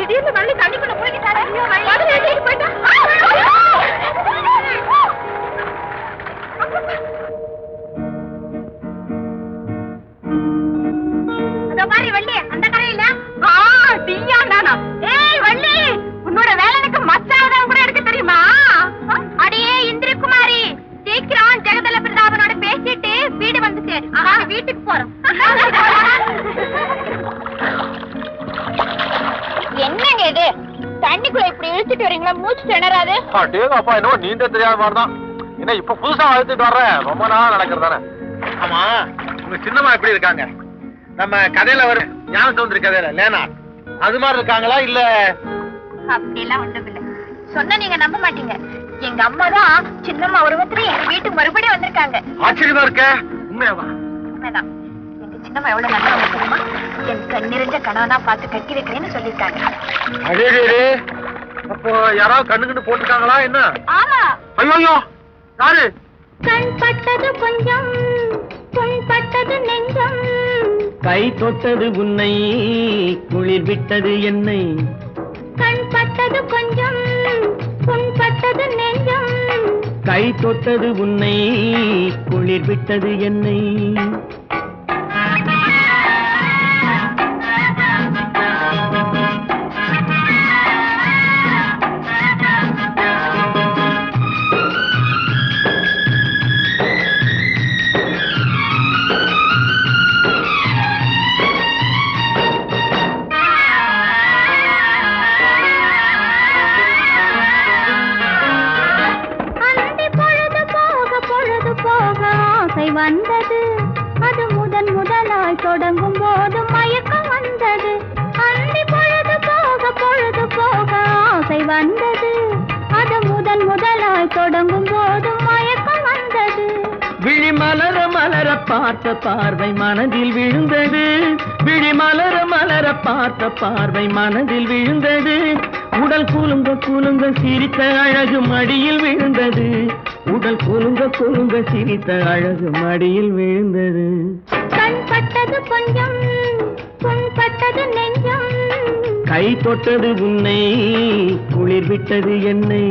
திடீர்னு வள்ளி தண்ணிக்குள்ள முழுகிட்டாளே போயிட்டா? வரீங்களா மூச்சு திணறாது. டேங்க அப்பா என்னவோ நீந்த தெரியாத மாதிரி தான் என்ன இப்ப புதுசா அழுத்துட்டு வர்றேன் ரொம்ப நாள் நடக்கிறது தானே. ஆமா உங்க சின்னம்மா எப்படி இருக்காங்க? நம்ம கதையில வரும் ஞான சௌந்தரி கதையில லேனா. அது மாதிரி இருக்காங்களா இல்ல? அப்படிலாம் ஒண்ணும் இல்ல. சொன்னா நீங்க நம்ப மாட்டீங்க. எங்க அம்மா தான் சின்னம்மா உருவத்துல எங்க வீட்டுக்கு மறுபடியும் வந்திருக்காங்க. ஆச்சரியமா இருக்க. உண்மையாவா? உண்மைதான். எங்க சின்னம்மா எவ்வளவு நல்லவங்க தெரியுமா என் கண்ணிறைஞ்ச கணவனா பார்த்து கட்டி வைக்கிறேன்னு சொல்லியிருக்காங்க. அப்போ யாராவது கண்ணுக்குன்னு போட்டுருக்காங்களா என்ன? ஆமா. ஐயோ யாரு? கண் பட்டது கொஞ்சம் புண் பட்டது நெஞ்சம். கை தொட்டது உன்னை குளிர் விட்டது என்னை. கண் பட்டது கொஞ்சம் புண் பட்டது நெஞ்சம். கை தொட்டது உன்னை குளிர் விட்டது என்னை. பார்த்த பார்வை மனதில் விழுந்தது. விழி மலர மலர பார்த்த பார்வை மனதில் விழுந்தது. உடல் குலுங்க குலுங்க சிரித்த அழகு மடியில் விழுந்தது. உடல் குலுங்க குலுங்க சிரித்த அழகு மடியில் விழுந்தது. கண் பட்டது கொஞ்சம் புண் பட்டது நெஞ்சம். கை தொட்டது உன்னை குளிர் விட்டது என்னை.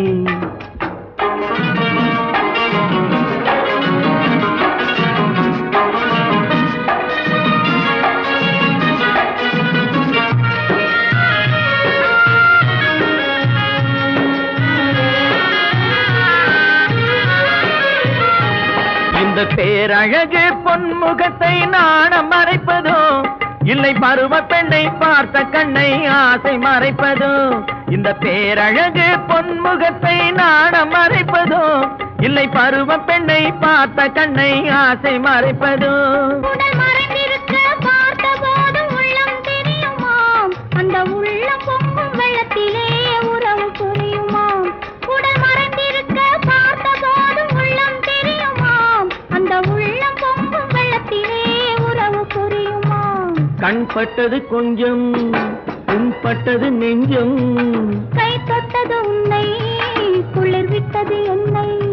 பேரழகு பொன்முகத்தை நாணம் மறைப்பதோ இல்லை பருவ பெண்ணை பார்த்த கண்ணை ஆசை மறைப்பதோ இந்த பேரழகு பொன்முகத்தை நாணம் மறைப்பதோ இல்லை பருவ பெண்ணை பார்த்த கண்ணை ஆசை மறைப்பதோ கண் பட்டது கொஞ்சம் புண்பட்டது நெஞ்சம். கை தொட்டது உன்னை குளிர் விட்டது என்னை.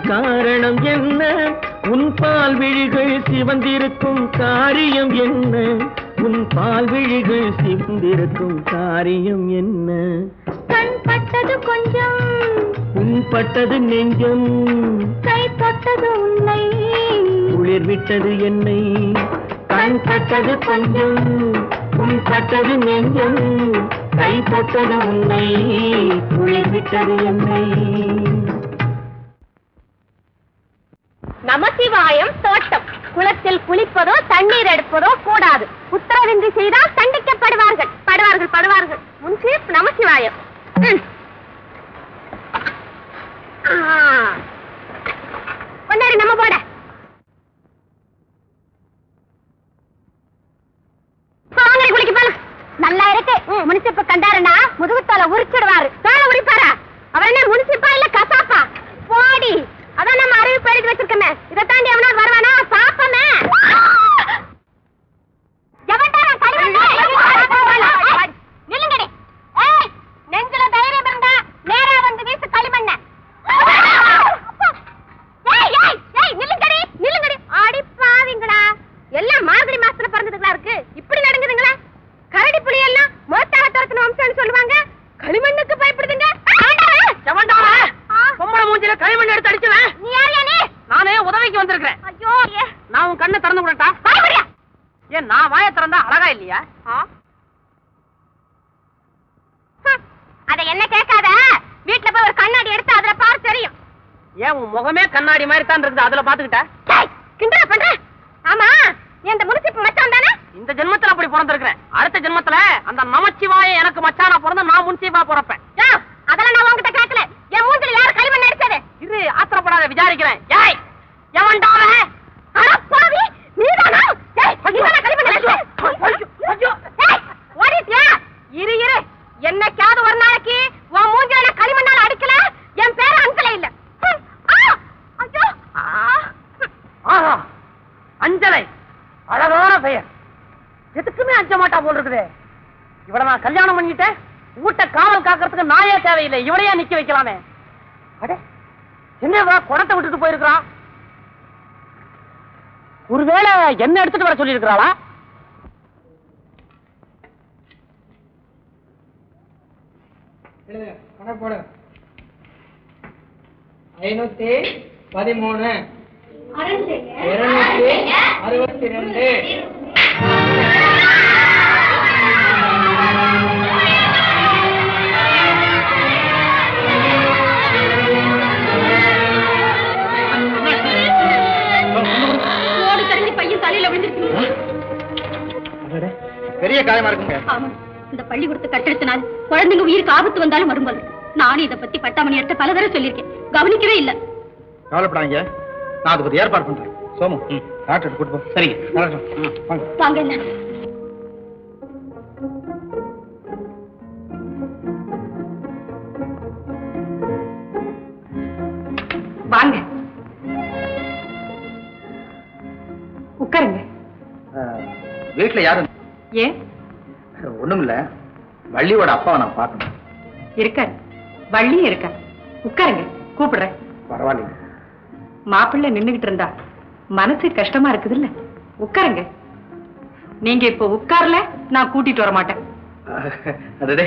காரணம் என்ன? உன் பால் விழிகள் சிவந்திருக்கும் காரியம் என்ன? உன் பால் விழிகள் சிவந்திருக்கும் காரியம் என்ன? கண் பட்டது கொஞ்சம். உன் பட்டது நெஞ்சம். கை தொட்டது உன்னை. குளிர் விட்டது என்னை. கண் பட்டது கொஞ்சம். உன் பட்டது நெஞ்சம். கை உன்னை. குளிர் விட்டது என்னை. நமசிவாயம் தோட்டம். குளத்தில் குளிப்பதோ தண்ணீர் எடுப்பதோ கூடாது. உத்தரவின்றி செய்தால் தண்டிக்கப்படுவார்கள். படுவார்கள் படுவார்கள். முன்சீப் நமசிவாயம் ம். ஆ. பொன்னாரி நம்ம போட வாங்க குளிக்க போலாம் நல்லா இருக்கு முனிசிப்ப கண்டாருன்னா முதுகுத்தால உரிச்சிடுவாரு தோலை உரிப்பாரா அவர் என்ன முனிசிப்பா இல்ல கசாப்பா போடி அதான் நம்ம அறிவிப்பு எழுதி வச்சிருக்கோமே இதை தாண்டி எவனாவது வருவானா சாப்பமே நில்லுங்கடி ஏய் நெஞ்சில தைரியம் இருந்தா நேரா வந்து வீசு களிமண்ண ஏய் ஏய் ஏய் நில்லுங்கடி நில்லுங்கடி அடி பாவிங்களா எல்லாம் மார்கழி மாசத்துல பிறந்ததுங்களா இருக்கு இப்படி நடங்குதுங்களா கரடி புலி எல்லாம் மோட்டார துரத்தின வம்சம்னு சொல்லுவாங்க களிமண்ணுக்கு பயப்படுதுங்க பொம்பளை மூஞ்சில களிமண் எடுத்து அடிச்சுவேன் நீ யார் நீ நானே உதவிக்கு வந்திருக்கிறேன் ஐயோ ஏ நான் உன் கண்ணை திறந்து விடட்டா பயப்படியா ஏன் நான் வாயை திறந்தா அழகா இல்லையா அத என்ன கேட்காத? வீட்ல போய் ஒரு கண்ணாடி எடுத்து அதுல பாரு தெரியும். ஏன் உன் முகமே கண்ணாடி மாதிரி தான் இருக்குது? அதுல பாத்துக்கிட்ட கிண்டலா பண்ற? ஆமா நீ அந்த முனிசிப்பு மச்சான் தானே? இந்த ஜென்மத்துல அப்படி பிறந்திருக்கிறேன். அடுத்த ஜென்மத்துல அந்த நமச்சிவாய எனக்கு மச்சானா பிறந்து நான் முன்சீபா பிறப்பேன். அதெல்லாம் நான் உன்கிட்ட கேட்கல. என் மூஞ்சில யார் களிமண் அடிச்சது? இரு ஆத்திரப்படாத விசாரிக்கிறேன். ஏய் எவன்டாவ அட பாவி நீதானா ஏய் நீதானா களிமண் அடிச்சது ஏய் ஓடிட்டியா இரு இரு என்னைக்காவது ஒரு நாளைக்கு உன் மூஞ்சில நான் களிமண்ணால அடிக்கல என் பேர் அஞ்சல இல்ல ஹம், ஆ, ஐயோ ஆ, ஹம். ஆஹா அஞ்சலை அழகான பெயர் மாட்டா போல் இருக்குதே. இவள நான் கல்யாணம் பண்ணிட்டேன். வீட்டை காவல் காக்கிறதுக்கு நாயே தேவையில்லை. இவளையே நிக்க வைக்கலாமே. அடே என்னவா குடத்தை விட்டுட்டு போயிருக்கிறான் ஒருவேளை என்ன எடுத்துட்டு வர சொல்லி இருக்கிறாளா ஐநூத்தி பதிமூணு. இருநூத்தி அறுபத்தி ரெண்டு. பெரிய காயமா இருக்குங்க. இந்த பள்ளிக்கூடத்தை கட்டெடுத்தனால் குழந்தைங்க உயிருக்கு ஆபத்து வந்தாலும் வரும்போது நானும் இதை பத்தி பட்டாமணி எடுத்து பல தடவை சொல்லியிருக்கேன். கவனிக்கவே இல்ல. கவலைப்படாங்க நான் அதுக்கு ஒரு ஏற்பாடு பண்றேன். சோமு டாக்டர் கூட்டு போ. சரிங்க. வாங்க. வாங்க என்ன? வாங்க. உட்காருங்க. வீட்டுல யாரும் ஏன்? ஒண்ணும் இல்ல வள்ளியோட அப்பாவை நான் பார்க்கணும். இருக்காரு. வள்ளியும் இருக்கா உட்காருங்க. கூப்பிடுறேன். பரவாயில்லைங்க. மாப்பிள்ளை நின்னுகிட்டு இருந்தா மனசு கஷ்டமா இருக்குதுல்ல. உட்காருங்க. நீங்க இப்ப உட்கார்ல நான் கூட்டிட்டு வர மாட்டேன் அடடே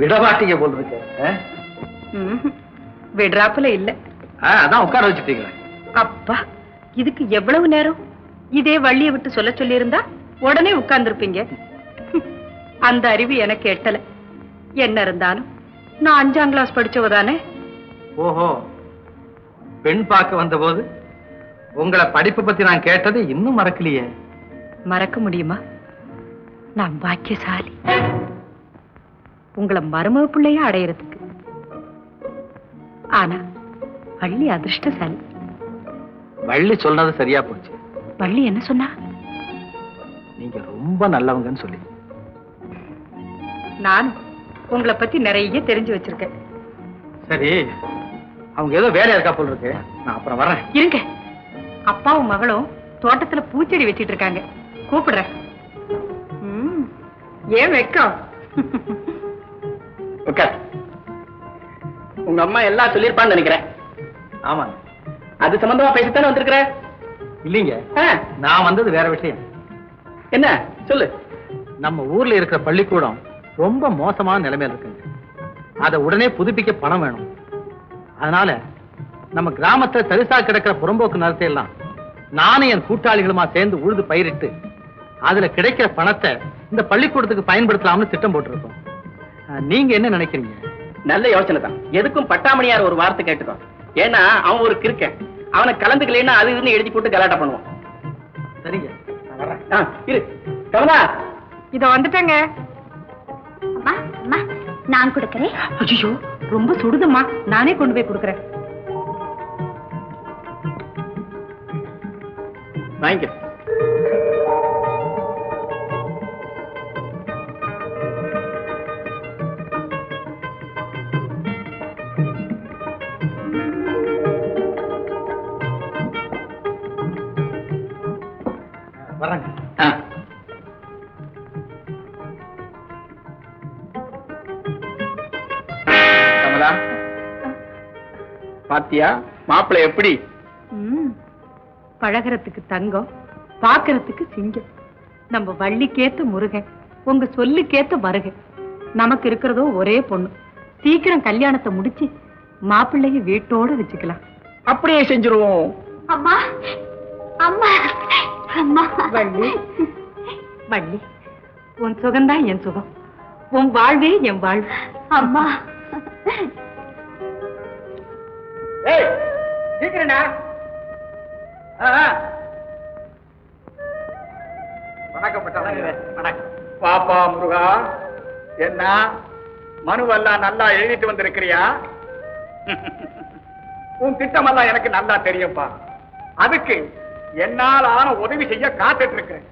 விடமாட்டீங்க போல் இருக்கு. விடுறாப்புல இல்ல. அதான் உட்கார வச்சுட்டீங்களே. அப்பா இதுக்கு எவ்வளவு நேரம்? இதே வள்ளிய விட்டு சொல்ல சொல்லியிருந்தா உடனே உட்கார்ந்துருப்பீங்க. அந்த அறிவு எனக்கு எட்டல. என்ன இருந்தாலும் நான் அஞ்சாம் கிளாஸ் படிச்சவ தானே ஓஹோ. பெண் பார்க்க வந்தபோது உங்களை படிப்பு பத்தி நான் கேட்டது இன்னும் மறக்கலையே. மறக்க முடியுமா? நான் பாக்கியசாலி. உங்களை மருமக பிள்ளையா அடையறதுக்கு. ஆனா வள்ளி அதிர்ஷ்டசாலி. வள்ளி சொன்னது சரியா போச்சு. வள்ளி என்ன சொன்னா? ரொம்ப நல்லவங்கன்னு சொல்லி. நானும் உங்களை பத்தி நிறைய தெரிஞ்சு வச்சிருக்கேன். சரி அவங்க ஏதோ வேலையா இருக்கா போல் இருக்கு. நான் அப்புறம் வரேன் இருங்க. அப்பாவும் மகளும் தோட்டத்துல பூச்செடி வச்சிட்டு இருக்காங்க. கூப்பிடுறேன். ஏன் வெக்கம்? உட்கார். உங்க அம்மா எல்லாம் சொல்லிருப்பான்னு நினைக்கிறேன். ஆமாங்க. அது சம்பந்தமா பேசித்தானே வந்திருக்கிற? இல்லைங்க. நான் வந்தது வேற விஷயம். என்ன? சொல்லு. நம்ம ஊர்ல இருக்கிற பள்ளிக்கூடம் ரொம்ப மோசமான நிலைமையில இருக்குங்க. அதை உடனே புதுப்பிக்க பணம் வேணும். அதனால நம்ம கிராமத்துல தரிசா கிடக்கிற புறம்போக்கு நிலத்தை எல்லாம் நானும் என் கூட்டாளிகளுமா சேர்ந்து உழுது பயிரிட்டு அதுல கிடைக்கிற பணத்தை இந்த பள்ளிக்கூடத்துக்கு பயன்படுத்தலாம்னு திட்டம் போட்டிருக்கோம். நீங்க என்ன நினைக்கிறீங்க? நல்ல யோசனை தான். எதுக்கும் பட்டாமணியார் ஒரு வார்த்தை கேட்டுக்கோ. ஏன்னா அவன் ஒரு கிறுக்கன். அவனை கலந்துக்கலைன்னா அது இதுன்னு எழுதி போட்டு கலாட்டா பண்ணுவான். சரிங்க. இரு. கமலா இதோ வந்துட்டேங்க. அம்மா அம்மா நான் கொடுக்கறேன். ஐயோ ரொம்ப சுடுதும்மா. நானே கொண்டு போய் கொடுக்குறேன். வாங்கிக்க. வர்றேங்க. பாத்தியா? மாப்பிள்ளை எப்படி? ம், பழகுறதுக்கு தங்கம் பாக்குறதுக்கு சிங்கம். நம்ம வள்ளிக்கேத்த முருகன் உங்க சொல்லுக்கேத்த மருகன் நமக்கு இருக்கிறதோ ஒரே பொண்ணு. சீக்கிரம் கல்யாணத்தை முடிச்சு மாப்பிள்ளைய வீட்டோட வச்சுக்கலாம். அப்படியே செஞ்சிருவோம். அம்மா அம்மா அம்மா. வள்ளி வள்ளி உன் சுகம்தான் என் சுகம். உன் வாழ்வே என் வாழ்வு. அம்மா. ஏய். வணக்கம் பாப்பா முருகா என்ன? மனுவெல்லாம் நல்லா எழுதிட்டு வந்திருக்கிறியா? உன் திட்டமெல்லாம் எனக்கு நல்லா தெரியும்பா. அதுக்கு என்னால் ஆன உதவி செய்ய காத்துட்டு இருக்கிறேன்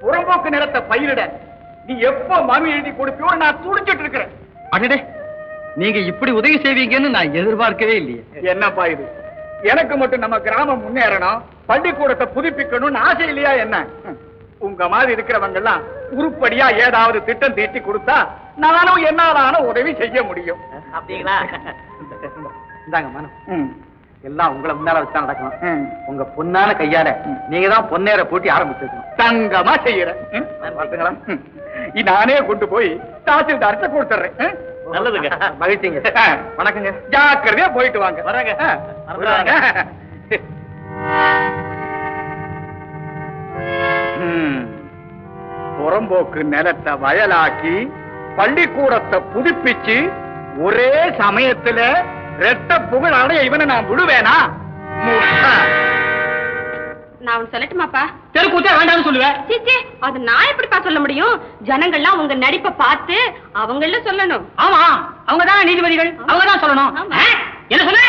புறம்போக்கு நிலத்தை பயிரிட நீ எப்ப மனு எழுதி கொடுப்பியோ நான் துடிச்சிட்டு இருக்கிறேன் அடடே நீங்க இப்படி உதவி செய்வீங்கன்னு நான் எதிர்பார்க்கவே இல்லையே. என்னப்பா இது? எனக்கு மட்டும் நம்ம கிராமம் முன்னேறணும் பள்ளிக்கூடத்தை புதுப்பிக்கணும்னு ஆசை இல்லையா என்ன. உங்க மாதிரி இருக்கிறவங்க எல்லாம் உருப்படியா ஏதாவது திட்டம் தீட்டி கொடுத்தா நானும் என்னாலான உதவி செய்ய முடியும். அப்படிங்களா? இந்தாங்க மனு. ம். எல்லாம் உங்களை முன்னால வச்சா நடக்கணும். உங்க பொன்னான கையால நீங்க தான் பொன்னேற போட்டி ஆரம்பிச்சிருக்கணும். தங்கமா செய்யறேன். நானே கொண்டு போய் தாசில்தார்ட்ட கொடுத்துறேன். நல்லதுங்க மகிழ்ச்சிங்க. வணக்கங்க ஜாக்கிரதையா போயிட்டு வாங்க வரேங்க. வரேங்க. புறம்போக்கு நிலத்தை வயலாக்கி பள்ளிக்கூடத்தை புதுப்பிச்சு ஒரே சமயத்துல ரெட்ட புகழ் அடைய இவனை நான் விடுவேனா. நான் ஒண்ணு சொல்லட்டுமாப்பா? தெருக்கூத்தே வேண்டாம்னு சொல்லுவேன் சீச்சே அது நான் எப்படிப்பா சொல்ல முடியும்? ஜனங்கள்லாம் உங்க நடிப்பை பார்த்து அவங்கள சொல்லணும். ஆமா அவங்க தான் நீதிபதிகள்? அவங்க தான் சொல்லணும்? என்ன சொல்ல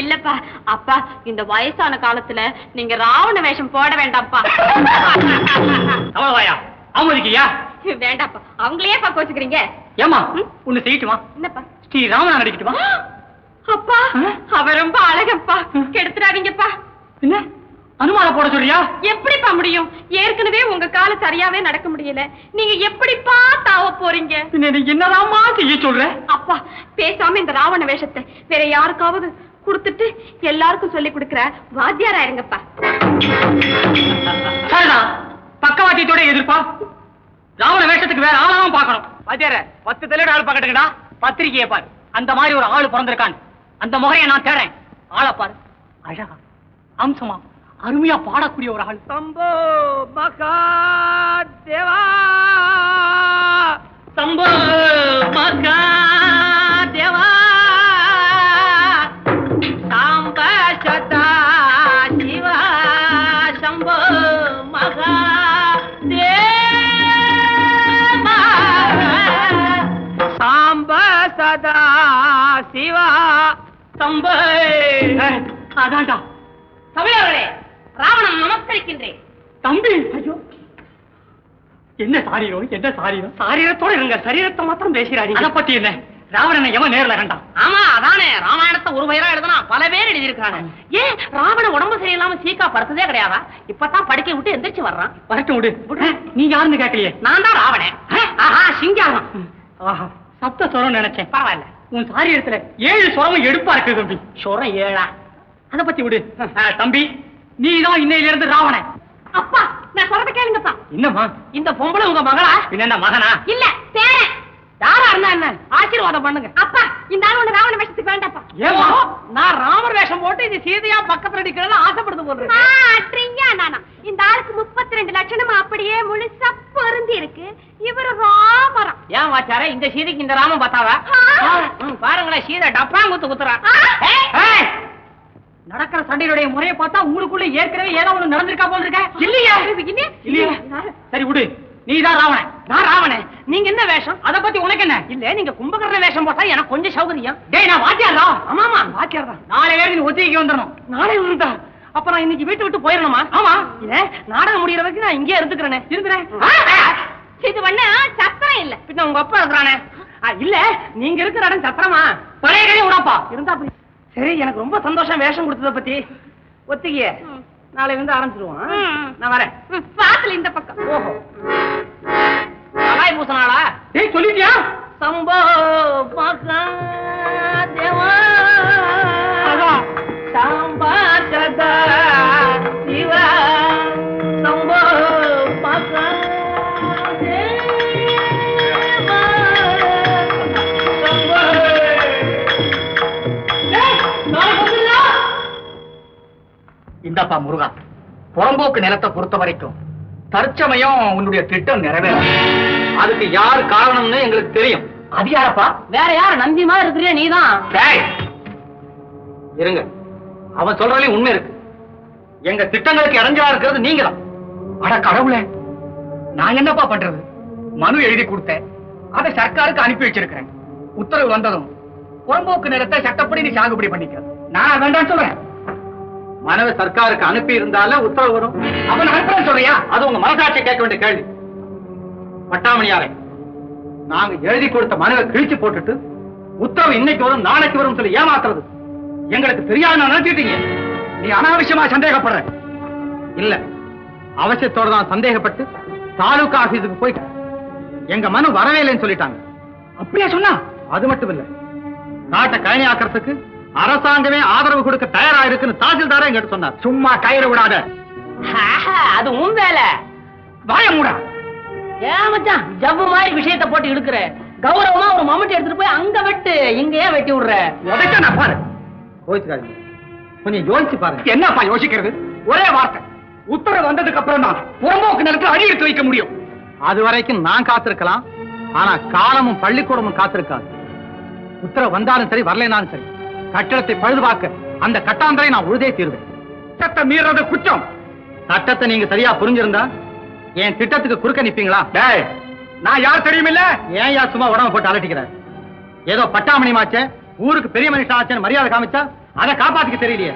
இல்லப்பா. அப்பா இந்த வயசான காலத்துல நீங்க ராவண வேஷம் போட வேண்டாம்ப்பா. அவ்வளவாயா அவமதிக்கியா வேண்டாப்பா அவங்களையே பக்க வச்சுக்கிறீங்க ஏமா உன்னை செய்யட்டுமா? என்னப்பா? ஸ்ரீ ராமனா நடிக்கட்டுமா? அப்பா அவ ரொம்ப அழகப்பா. கெடுத்துறாதீங்கப்பா என்ன? அனுமானம் போட சொல்றியா? எப்படிப்பா முடியும்? ஏற்கனவே உங்க கால சரியாவே நடக்க முடியல. நீங்க எப்படிப்பா தாவ போறீங்க? என்னதாம்மா செய்ய சொல்ற? அப்பா பேசாம இந்த ராவண வேஷத்தை வேற யாருக்காவது கொடுத்துட்டு எல்லாருக்கும் சொல்லி கொடுக்கிற வாத்தியாரா இருங்கப்பா. சரிதான் பக்கவாத்தியத்தோட எதிர்ப்பா. ராவண வேஷத்துக்கு வேற ஆளாவும் பார்க்கணும். வாத்தியார பத்து தலையோட ஆள் பார்க்கட்டுங்கடா. பத்திரிக்கையை பாரு. அந்த மாதிரி ஒரு ஆள் பிறந்திருக்கான் அந்த முறையை நான் தேடுறேன். ஆளை பாரு. அழகா அம்சமா. அருமையா பாடக்கூடிய ஒரு ஆள் சம்போ மகா தேவா. சம்போ மகா தேவா. சாம்ப சதா சிவா சம்போ மகா தேவா. சாம்ப சதா சிவா சம்ப அதான்டா. தமிழர்களே ராவணன் நமஸ்கரிக்கின்றேன். தம்பி ஐயோ. என்ன சாரீரம் என்ன சாரீரம் சாரீரத்தோட இருங்க சரீரத்தை மாத்திரம் பேசுறாரு அத பத்தி என்ன? ராவணனை எவன் நேர்ல கண்டான் ஆமா அதானே. ராமாயணத்தை ஒரு வயரா எழுதுனா பல பேர் எழுதியிருக்காங்க ஏன் ராவண உடம்பு சரியில்லாம சீக்கா படுத்ததே கிடையாதா? இப்பதான் படுக்கை விட்டு எந்திரிச்சு வர்றான். வரட்டும் விடு. நீ யாருன்னு கேட்கலையே? நான் தான் ராவணன். ஆஹா சிங்காரம். ஆஹா சப்த சுரம் நினைச்சேன். பரவாயில்ல. உன் சாரீரத்துல ஏழு சுரமும் எடுப்பா இருக்கு தம்பி. சொல்றேன் ஏழா. அத பத்தி விடு. தம்பி. நீ தான் இன்னையில இருந்து ராவணன். அப்பா நான் சொல்றத கேளுங்கப்பா. என்னம்மா? இந்த பொம்பளை உங்க மகளா? என்ன மகனா? இல்ல பேரன். யாரா இருந்தா என்ன? ஆசீர்வாதம் பண்ணுங்க. அப்பா இந்த ஆள் ஒண்ணு ராவண வேஷத்துக்கு வேண்டாப்பா? நான் ராமர் வேஷம் போட்டு இது சீதையா பக்கத்துல நிக்கிறேன்னு ஆசைப்படுது போடுறேன் நானா? இந்த ஆளுக்கு முப்பத்தி ரெண்டு லட்சணம் அப்படியே முழுசா பொருந்தி இருக்கு. இவரு ராமரம் ஏன் வாச்சார இந்த சீதைக்கு இந்த ராமன் பார்த்தாவா? பாருங்களேன் சீதை டப்பாங்குத்து குத்துறான் நடக்கிற சண்டையுடைய முறையை பார்த்தா உங்களுக்குள்ள ஏற்கனவே ஏதோ ஒண்ணு நடந்திருக்கா போல இருக்க. இல்லையா. இல்லையா. சரி விடு. நீதான் ராவணன். நான் ராவணன். நீங்க என்ன வேஷம்? அத பத்தி உனக்கு என்ன? இல்ல நீங்க கும்பகர்ண வேஷம் போட்டா எனக்கு கொஞ்சம் சௌகரியம். டேய் நான் வாத்தியாரா ஆமாமா வாத்தியார் தான். நாளையில நீ ஒத்திகைக்கு வந்துடணும். நாளை இருந்தா அப்ப நான் இன்னைக்கு வீட்டு விட்டு போயிடணுமா? ஆமா. இல்ல நாடகம் முடியற வரைக்கும் நான் இங்கே இருந்துக்கிறேனே. இருக்கிறேன் இது பண்ண சத்திரம் இல்ல. பின்ன உங்க அப்பா இருக்கிறானே? இல்ல நீங்க இருக்கிற இடம் சத்திரமா? பழைய கடை உடப்பா இருந்தா அப்படி. சரி எனக்கு ரொம்ப சந்தோஷம் வேஷம் கொடுத்தத பத்தி. ஒத்திகைய நாளைல இருந்து ஆரம்பிச்சிருவோம்? நான் வரேன். வாசல் இந்த பக்கம். ஓஹோ. பூசனாளா டேய் சொல்லிட்டியா? சம்போ தேவா. இந்தப்பா முருகா புறம்போக்கு நிலத்தை பொறுத்த வரைக்கும் தற்சமயம் உன்னுடைய திட்டம் நிறைவேறும். அதுக்கு யார் காரணம்னு எங்களுக்கு தெரியும். அது யாரப்பா? வேற யார் நந்திமா இருக்கிறியா நீதான்? இருங்க. அவன் சொல்றதுலயும் உண்மை இருக்கு. எங்க திட்டங்களுக்கு இறஞ்சலா இருக்கிறது நீங்க தான் அட கடவுளே நான் என்னப்பா பண்றது? மனு எழுதி கொடுத்தேன். அதை சர்க்காருக்கு அனுப்பி வச்சிருக்கிறேன். உத்தரவு வந்ததும் புறம்போக்கு நிலத்தை சட்டப்படி நீ சாகுபடி பண்ணிக்க. நான் வேண்டாம் சொல்றேன். மனவை சர்க்காருக்கு அனுப்பி இருந்தால உத்தரவு வரும். அவன் அனுப்புறேன் சொல்றியா? அது உங்க மனசாட்சியை கேட்க வேண்டிய கேள்வி. பட்டாமணியாரை நாங்க எழுதி கொடுத்த மனுவை கிழிச்சு போட்டுட்டு உத்தரவு இன்னைக்கு வரும் நாளைக்கு வரும் சொல்லி ஏமாத்துறது. எங்களுக்கு தெரியாது நினைச்சிட்டீங்க. நீ அனாவசியமா சந்தேகப்படுற. இல்ல அவசியத்தோட தான் சந்தேகப்பட்டு தாலுகா ஆபீஸுக்கு போய் எங்க மனு வரவே இல்லைன்னு சொல்லிட்டாங்க. அப்படியா சொன்னா? அது மட்டும் இல்ல நாட்டை கழனி ஆக்கிறதுக்கு அரசாங்கமே ஆதரவு கொடுக்க தயாரா இருக்குன்னு தாசில்தாரே எங்கிட்ட சொன்னார். சும்மா கயிறு விடாத. அது உன் வேலை. வாய மூடா. ஏன் மச்சான் ஜவ்வு மாதிரி விஷயத்தை போட்டு இழுக்கிற. கௌரவமா ஒரு மம்முட்டி எடுத்துட்டு போய் அங்க வெட்டு இங்க ஏன் வெட்டி விடுற. உதைக்க நான் பாரு. கோச்சுக்காதீங்க கொஞ்சம் யோசிச்சு பாருங்க. என்னப்பா யோசிக்கிறது? ஒரே வார்த்தை. உத்தரவு வந்ததுக்கு அப்புறம் தான் புறம்போக்கு நிலத்தில் அடி எடுத்து வைக்க முடியும். அது வரைக்கும் நான் காத்திருக்கலாம். ஆனா காலமும் பள்ளிக்கூடமும் காத்திருக்காது. உத்தரவு வந்தாலும் சரி வரலைனாலும் சரி. கட்டடத்தை பழுதுபார்க்க அந்த கட்டாந்தரை நான் உழுதே தீர்வேன். சட்ட மீறது குற்றம். சட்டத்தை நீங்க சரியா புரிஞ்சிருந்தா என் திட்டத்துக்கு குறுக்க நிப்பீங்களா? டேய் நான் யார் தெரியுமில்ல? ஏன் யா சும்மா உடம்ப போட்டு அலட்டிக்கிற ஏதோ பட்டாமணி மாச்சே ஊருக்கு பெரிய மனுஷன் ஆச்சேன்னு மரியாதை காமிச்சா அதை காப்பாத்திக்க தெரியலையே.